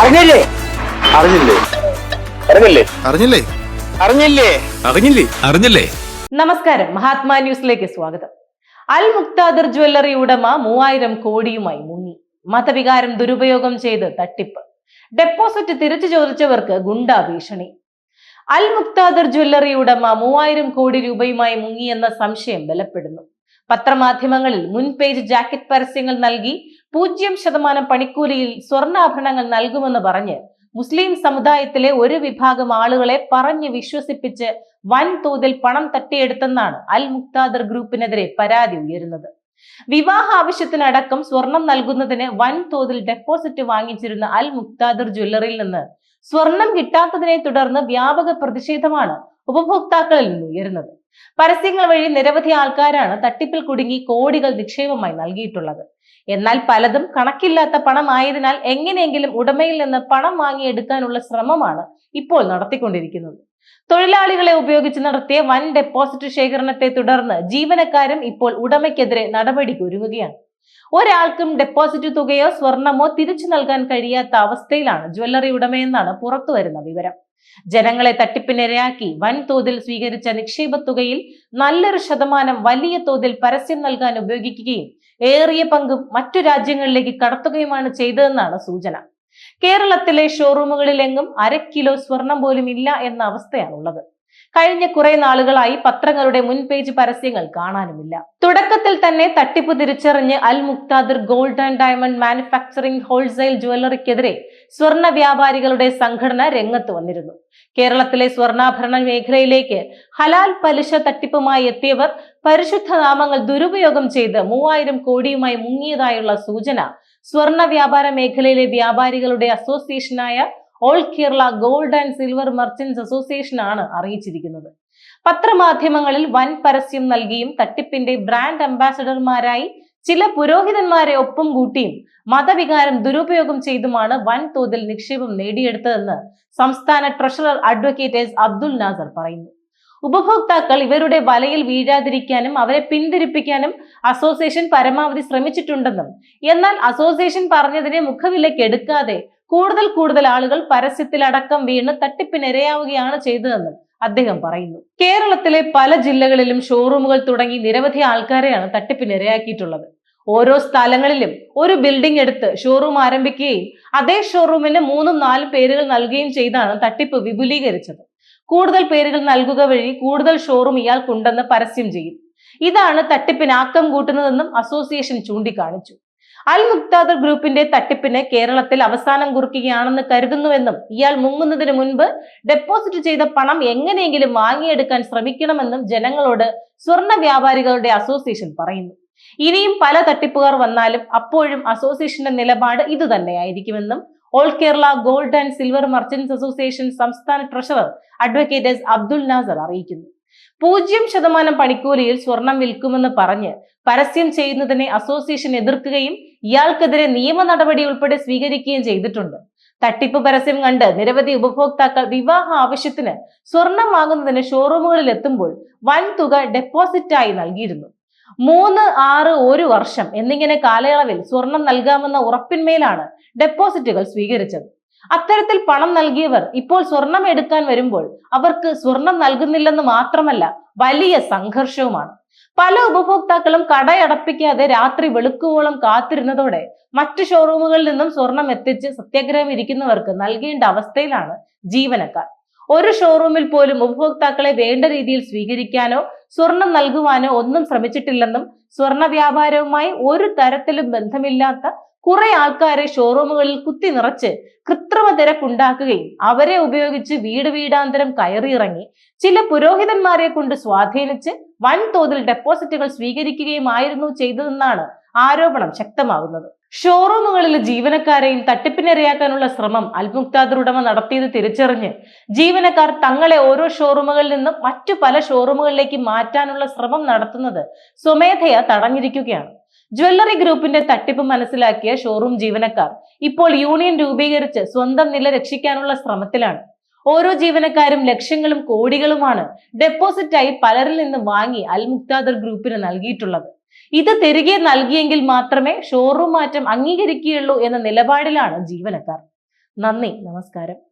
അറിഞ്ഞില്ലേ? അറിഞ്ഞില്ലേ? അറിഞ്ഞില്ലേ? അറിഞ്ഞില്ലേ? അറിഞ്ഞില്ലേ? അറിഞ്ഞില്ലേ? അറിഞ്ഞില്ലേ? നമസ്കാരം. മഹാത്മാ ന്യൂസിലേക്ക് സ്വാഗതം. അൽ മുക്താദർ ജ്വല്ലറി ഉടമ മൂവായിരം കോടിയുമായി മുങ്ങി. മതവികാരം ദുരുപയോഗം ചെയ്ത് തട്ടിപ്പ്. ഡെപ്പോസിറ്റ് തിരിച്ചു ചോദിച്ചവർക്ക് ഗുണ്ടാ ഭീഷണി. അൽ മുക്താദർ ജ്വല്ലറി ഉടമ മൂവായിരം കോടി രൂപയുമായി മുങ്ങിയെന്ന സംശയം ബലപ്പെടുന്നു. പത്രമാധ്യമങ്ങളിൽ മുൻ പേജ് ജാക്കറ്റ് പരസ്യങ്ങൾ നൽകി പൂജ്യം ശതമാനം പണിക്കൂലിയിൽ സ്വർണാഭരണങ്ങൾ നൽകുമെന്ന് പറഞ്ഞ് മുസ്ലിം സമുദായത്തിലെ ഒരു വിഭാഗം ആളുകളെ പറഞ്ഞ് വിശ്വസിപ്പിച്ച് വൻതോതിൽ പണം തട്ടിയെടുത്തെന്നാണ് അൽ മുക്താദർ ഗ്രൂപ്പിനെതിരെ പരാതി ഉയരുന്നത്. വിവാഹ ആവശ്യത്തിനടക്കം സ്വർണം നൽകുന്നതിന് വൻതോതിൽ ഡെപ്പോസിറ്റ് വാങ്ങിച്ചിരുന്ന അൽ മുക്താദർ ജ്വല്ലറിയിൽ നിന്ന് സ്വർണം കിട്ടാത്തതിനെ തുടർന്ന് വ്യാപക പ്രതിഷേധമാണ് ഉപഭോക്താക്കളിൽ നിന്ന് ഉയരുന്നത്. പരസ്യങ്ങൾ വഴി നിരവധി ആൾക്കാരാണ് തട്ടിപ്പിൽ കുടുങ്ങി കോടികൾ നിക്ഷേപമായി നൽകിയിട്ടുള്ളത്. എന്നാൽ പലതും കണക്കില്ലാത്ത പണമായതിനാൽ എങ്ങനെയെങ്കിലും ഉടമയിൽ നിന്ന് പണം വാങ്ങിയെടുക്കാനുള്ള ശ്രമമാണ് ഇപ്പോൾ നടത്തിക്കൊണ്ടിരിക്കുന്നത്. തൊഴിലാളികളെ ഉപയോഗിച്ച് നടത്തിയ വൻ ഡെപ്പോസിറ്റ് ശേഖരണത്തെ തുടർന്ന് ജീവനക്കാരും ഇപ്പോൾ ഉടമയ്ക്കെതിരെ നടപടിക്ക് ഒരുങ്ങുകയാണ്. ഒരാൾക്കും ഡെപ്പോസിറ്റ് തുകയോ സ്വർണമോ തിരിച്ചു നൽകാൻ കഴിയാത്ത അവസ്ഥയിലാണ് ജ്വല്ലറി ഉടമയെന്നാണ് പുറത്തു വരുന്ന വിവരം. ജനങ്ങളെ തട്ടിപ്പിനിരയാക്കി വൻതോതിൽ സ്വീകരിച്ച നിക്ഷേപ തുകയിൽ നല്ലൊരു ശതമാനം വലിയ തോതിൽ പരസ്യം നൽകാൻ ഉപയോഗിക്കുകയും ഏറിയ പങ്കും മറ്റു രാജ്യങ്ങളിലേക്ക് കടത്തുകയുമാണ് ചെയ്തതെന്നാണ് സൂചന. കേരളത്തിലെ ഷോറൂമുകളിലെങ്ങും അര കിലോ സ്വർണം പോലും ഇല്ല എന്ന അവസ്ഥയാണുള്ളത്. കഴിഞ്ഞ കുറെ നാളുകളായി പത്രങ്ങളുടെ മുൻ പേജ് പരസ്യങ്ങൾ കാണാനുമില്ല. തുടക്കത്തിൽ തന്നെ തട്ടിപ്പ് തിരിച്ചറിഞ്ഞ് Al Muktadir gold and diamond manufacturing wholesale ജുവലറിക്കെതിരെ സ്വർണ വ്യാപാരികളുടെ സംഘടന രംഗത്ത് വന്നിരുന്നു. കേരളത്തിലെ സ്വർണാഭരണ മേഖലയിലേക്ക് ഹലാൽ പലിശ തട്ടിപ്പുമായി എത്തിയവർ പരിശുദ്ധ നാമങ്ങൾ ദുരുപയോഗം ചെയ്ത് മൂവായിരം കോടിയുമായി മുങ്ങിയതായുള്ള സൂചന സ്വർണ വ്യാപാര മേഖലയിലെ വ്യാപാരികളുടെ അസോസിയേഷനായ all Kerala gold and silver merchants association ആണ് അറിയിച്ചിരിക്കുന്നത്. പത്രമാധ്യമങ്ങളിൽ വൻ പരസ്യം നൽകിയും തട്ടിപ്പിന്റെ ബ്രാൻഡ് അംബാസഡർമാരായി ചില പുരോഹിതന്മാരെ ഒപ്പം കൂട്ടിയും മതവികാരം ദുരുപയോഗം ചെയ്തുമാണ് വൻതോതിൽ നിക്ഷേപം നേടിയെടുത്തതെന്ന് സംസ്ഥാന treasurer advocate S Abdul Nasser പറയുന്നു. ഉപഭോക്താക്കൾ ഇവരുടെ വലയിൽ വീഴാതിരിക്കാനും അവരെ പിന്തിരിപ്പിക്കാനും അസോസിയേഷൻ പരമാവധി ശ്രമിച്ചിട്ടുണ്ടെന്നും എന്നാൽ അസോസിയേഷൻ പറഞ്ഞതിനെ മുഖവിലേക്ക് എടുക്കാതെ കൂടുതൽ കൂടുതൽ ആളുകൾ പരസ്യത്തിലടക്കം വീണ് തട്ടിപ്പിനിരയാവുകയാണ് ചെയ്തതെന്നും അദ്ദേഹം പറയുന്നു. കേരളത്തിലെ പല ജില്ലകളിലും ഷോറൂമുകൾ തുടങ്ങി നിരവധി ആൾക്കാരെയാണ് തട്ടിപ്പിനിരയാക്കിയിട്ടുള്ളത്. ഓരോ സ്ഥലങ്ങളിലും ഒരു ബിൽഡിംഗ് എടുത്ത് ഷോറൂം ആരംഭിക്കുകയും അതേ ഷോറൂമിന് മൂന്നും നാലും പേരുകൾ നൽകുകയും ചെയ്താണ് തട്ടിപ്പ് വിപുലീകരിച്ചത്. കൂടുതൽ പേരുകൾ നൽകുക വഴി കൂടുതൽ ഷോറും ഇയാൾക്കുണ്ടെന്ന് പരസ്യം ചെയ്യും. ഇതാണ് തട്ടിപ്പിന് ആക്കം കൂട്ടുന്നതെന്നും അസോസിയേഷൻ ചൂണ്ടിക്കാണിച്ചു. അൽ മുക്താദർ ഗ്രൂപ്പിന്റെ തട്ടിപ്പിന് കേരളത്തിൽ അവസാനം കുറിക്കുകയാണെന്ന് കരുതുന്നുവെന്നും ഇയാൾ മുങ്ങുന്നതിന് മുൻപ് ഡെപ്പോസിറ്റ് ചെയ്ത പണം എങ്ങനെയെങ്കിലും വാങ്ങിയെടുക്കാൻ ശ്രമിക്കണമെന്നും ജനങ്ങളോട് സ്വർണ വ്യാപാരികളുടെ അസോസിയേഷൻ പറയുന്നു. ഇനിയും പല തട്ടിപ്പുകാർ വന്നാലും അപ്പോഴും അസോസിയേഷന്റെ നിലപാട് ഇതുതന്നെയായിരിക്കുമെന്നും all Kerala gold and silver merchants association സംസ്ഥാന treasurer advocate S Abdul Nasser അറിയിക്കുന്നു. പൂജ്യം ശതമാനം പണിക്കൂലിയിൽ സ്വർണം വിൽക്കുമെന്ന് പറഞ്ഞ് പരസ്യം ചെയ്യുന്നതിനെ അസോസിയേഷൻ എതിർക്കുകയും ഇയാൾക്കെതിരെ നിയമ നടപടി ഉൾപ്പെടെ സ്വീകരിക്കുകയും ചെയ്തിട്ടുണ്ട്. തട്ടിപ്പ് പരസ്യം കണ്ട് നിരവധി ഉപഭോക്താക്കൾ വിവാഹ ആവശ്യത്തിന് സ്വർണം വാങ്ങുന്നതിന് ഷോറൂമുകളിൽ എത്തുമ്പോൾ വൻ തുക ഡെപ്പോസിറ്റായി നൽകിയിരുന്നു. മൂന്ന് ആറ് ഒരു വർഷം എന്നിങ്ങനെ കാലയളവിൽ സ്വർണം നൽകാമെന്ന ഉറപ്പിന്മേലാണ് ഡെപ്പോസിറ്റുകൾ സ്വീകരിച്ചത്. അത്തരത്തിൽ പണം നൽകിയവർ ഇപ്പോൾ സ്വർണം എടുക്കാൻ വരുമ്പോൾ അവർക്ക് സ്വർണം നൽകുന്നില്ലെന്ന് മാത്രമല്ല വലിയ സംഘർഷവുമാണ്. പല ഉപഭോക്താക്കളും കടയടപ്പിക്കാതെ രാത്രി വെളുക്കുവോളം കാത്തിരുന്നതോടെ മറ്റു ഷോറൂമുകളിൽ നിന്നും സ്വർണം എത്തിച്ച് സത്യാഗ്രഹം ഇരിക്കുന്നവർക്ക് നൽകേണ്ട അവസ്ഥയിലാണ് ജീവനക്കാർ. ഒരു ഷോറൂമിൽ പോലും ഉപഭോക്താക്കളെ വേണ്ട രീതിയിൽ സ്വീകരിക്കാനോ സ്വർണം നൽകുവാനോ ഒന്നും ശ്രമിച്ചിട്ടില്ലെന്നും സ്വർണ വ്യാപാരവുമായി ഒരു തരത്തിലും ബന്ധമില്ലാത്ത കുറെ ആൾക്കാരെ ഷോറൂമുകളിൽ കുത്തി നിറച്ച് കൃത്രിമ തിരക്കുണ്ടാക്കുകയും അവരെ ഉപയോഗിച്ച് വീട് വീടാന്തരം കയറിയിറങ്ങി. ചില പുരോഹിതന്മാരെ കൊണ്ട് സ്വാധീനിച്ച് വൻതോതിൽ ഡെപ്പോസിറ്റുകൾ സ്വീകരിക്കുകയും ആയിരുന്നു ചെയ്തതെന്നാണ് ആരോപണം ശക്തമാകുന്നത്. ഷോറൂമുകളിലെ ജീവനക്കാരെയും തട്ടിപ്പിനിരയാക്കാനുള്ള ശ്രമം അൽമുക്താദർ നടത്തിയത് തിരിച്ചറിഞ്ഞ് ജീവനക്കാർ തങ്ങളെ ഓരോ ഷോറൂമുകളിൽ നിന്നും മറ്റു പല ഷോറൂമുകളിലേക്ക് മാറ്റാനുള്ള ശ്രമം നടത്തുന്നത് സ്വമേധയാ തടഞ്ഞിരിക്കുകയാണ്. ജ്വല്ലറി ഗ്രൂപ്പിന്റെ തട്ടിപ്പ് മനസ്സിലാക്കിയ ഷോറൂം ജീവനക്കാർ ഇപ്പോൾ യൂണിയൻ രൂപീകരിച്ച് സ്വന്തം നില രക്ഷിക്കാനുള്ള ശ്രമത്തിലാണ്. ഓരോ ജീവനക്കാരും ലക്ഷങ്ങളും കോടികളുമാണ് ഡെപ്പോസിറ്റായി പലരിൽ നിന്ന് വാങ്ങി അൽ മുക്താദർ ഗ്രൂപ്പിന് നൽകിയിട്ടുള്ളത്. ഇത് തിരികെ നൽകിയെങ്കിൽ മാത്രമേ ഷോറൂം മാറ്റം അംഗീകരിക്കുകയുള്ളൂ എന്ന നിലപാടിലാണ് ജീവനക്കാർ. നന്ദി നമസ്കാരം.